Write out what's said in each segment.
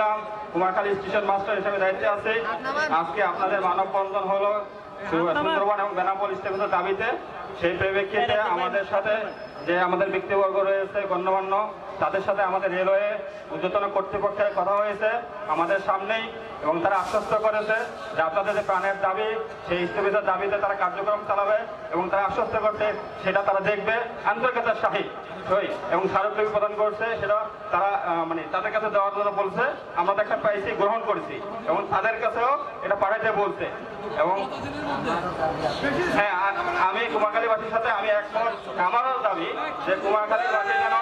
ইসলাম Kumarkhali station master হিসেবে দায়িত্বে আছে। আজকে আপনাদের মানববন্ধন হলো হল সুন্দরবন এবং বেনাপোল স্টেশনের দাবিতে। সেই প্রেক্ষিতে আমাদের সাথে যে আমাদের ব্যক্তিবর্গ রয়েছে গণ্যমান্য তাদের সাথে আমাদের রেলওয়ে ঊর্ধ্বতন কর্তৃপক্ষের কথা হয়েছে, আমাদের সামনেই, এবং তারা আশ্বস্ত করেছে যে আপনাদের যে প্রাণের দাবি, সেই স্থগিতের দাবিতে তারা কার্যক্রম চালাবে, এবং তারা আশ্বস্ত করছে সেটা তারা দেখবে। আন্তর্জাতিক শাহী এবং স্মারকলিপি প্রদান করছে, সেটা তারা মানে তাদের কাছে দেওয়ার জন্য বলছে। আমরা দেখা পাইছি, গ্রহণ করেছি, এবং তাদের কাছেও এটা পাঠাইতে বলছে। এবং হ্যাঁ আমি কুমারখালীবাসীর সাথে আমি একমত। আমারও দাবি যে কুমারখালীবাসী যেন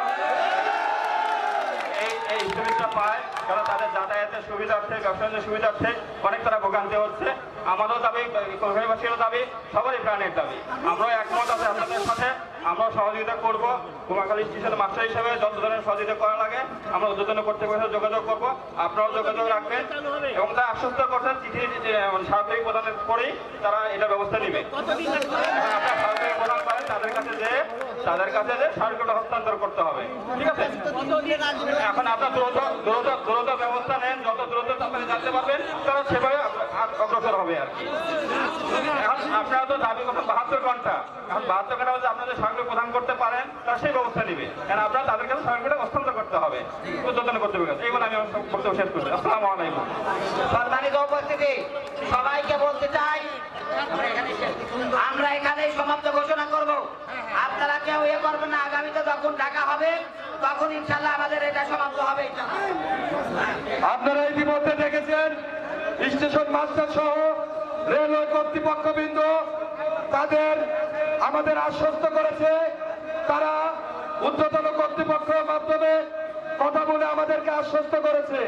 এই সুবিধা পায় কারণ তাদের যাতায়াতের সুবিধার্থে ব্যবসায়ীদের সুবিধার্থে অনেক তারা ভোগান্তি হচ্ছে। আমারও দাবি কুমারখালীবাসীরও দাবি সবারই প্রাণের দাবি। আমরাও একমত আছে আপনাদের সাথে আমরাও সহযোগিতা করব। কুমারখালী স্টেশন মাস্টার হিসেবে যত ধরনের সহযোগিতা করা লাগে আমরা উদ্বোধন সাথে যোগাযোগ করব। আপনারাও যোগাযোগ রাখবেন এবং তারা আশ্বস্ত করছেন চিঠি সার্বিক প্রদানের পরেই তারা এটা ব্যবস্থা নেবে। আপনারা সার্বিক প্রদান করেন তাদের কাছে যে তাদের কাছে যে সার্বিকটা হস্তান্তর করতে হবে। ঠিক আছে? এখন আপনার দ্রুত দ্রুত দ্রুত ব্যবস্থা নেন। যত দ্রুত আপনারা জানতে পারবেন, তারা সেভাবে অগ্রসর হবে আর কি। এখন আপনারা তো দাবি করছেন বাহাত্তর ঘণ্টা। এখন বাহাত্তর ঘণ্টা মধ্যে আপনাদের সরকার প্রদান করতে পারেন, তারা সেই ব্যবস্থা নেবে। কারণ আপনারা তাদের কাছে সরকারটা হস্তান্তর করতে হবে। উদ্যোতন করতে হবে। এইগুলো আমি বক্তব্য শেষ করছি। আসসালামু আলাইকুম। সম্মানিত উপস্থিতি সবাইকে বলতে চাই আমরা এখানে সমাপ্ত ঘোষণা করব আপনারা কেউ ইয়ে করবেন না, আগামীতে যখন ডাকা হবে, তখন ইনশাল্লাহ আমাদের এটা সমাপ্ত হবে আপনারা ইতিমধ্যে দেখেছেন, স্টেশন মাস্টার সহ রেলওয়ে কর্তৃপক্ষবৃন্দ তাদের আমাদের আশ্বস্ত করেছে। তারা ঊর্ধ্বতন কর্তৃপক্ষের মাধ্যমে কথা বলে আমাদেরকে আশ্বস্ত করেছে।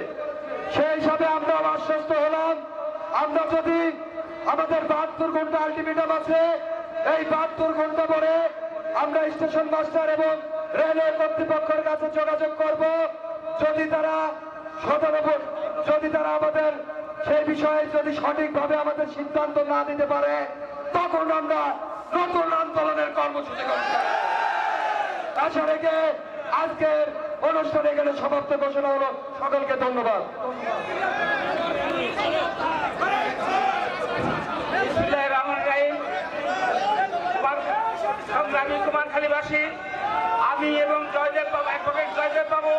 সেই হিসাবে আমরাও আশ্বস্ত হলাম। আমরা যদি আমাদের বাহাত্তর ঘণ্টা আলটিমেটাম আছে, এই বাহাত্তর ঘণ্টা পরে আমরা স্টেশন মাস্টার এবং রেলওয়ে কর্তৃপক্ষের কাছে যোগাযোগ করব। যদি তারা শতানব্বই, যদি তারা আমাদের সেই বিষয়ে যদি সঠিকভাবে আমাদের সিদ্ধান্ত না দিতে পারে, তখন আমরা নতুন আন্দোলনের কর্মসূচি করব। আশা আজকের অনুষ্ঠান এখানে সমাপ্ত ঘোষণা হলো। সকলকে ধন্যবাদ। কুমারখালীবাসী আমি এবং জয়দেব বাবু অ্যাডভোকেট জয়দেব বাবু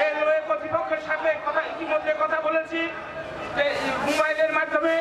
রেলওয়ে কর্তৃপক্ষের সাথে কথা ইতিমধ্যে কথা বলেছি মোবাইলের মাধ্যমে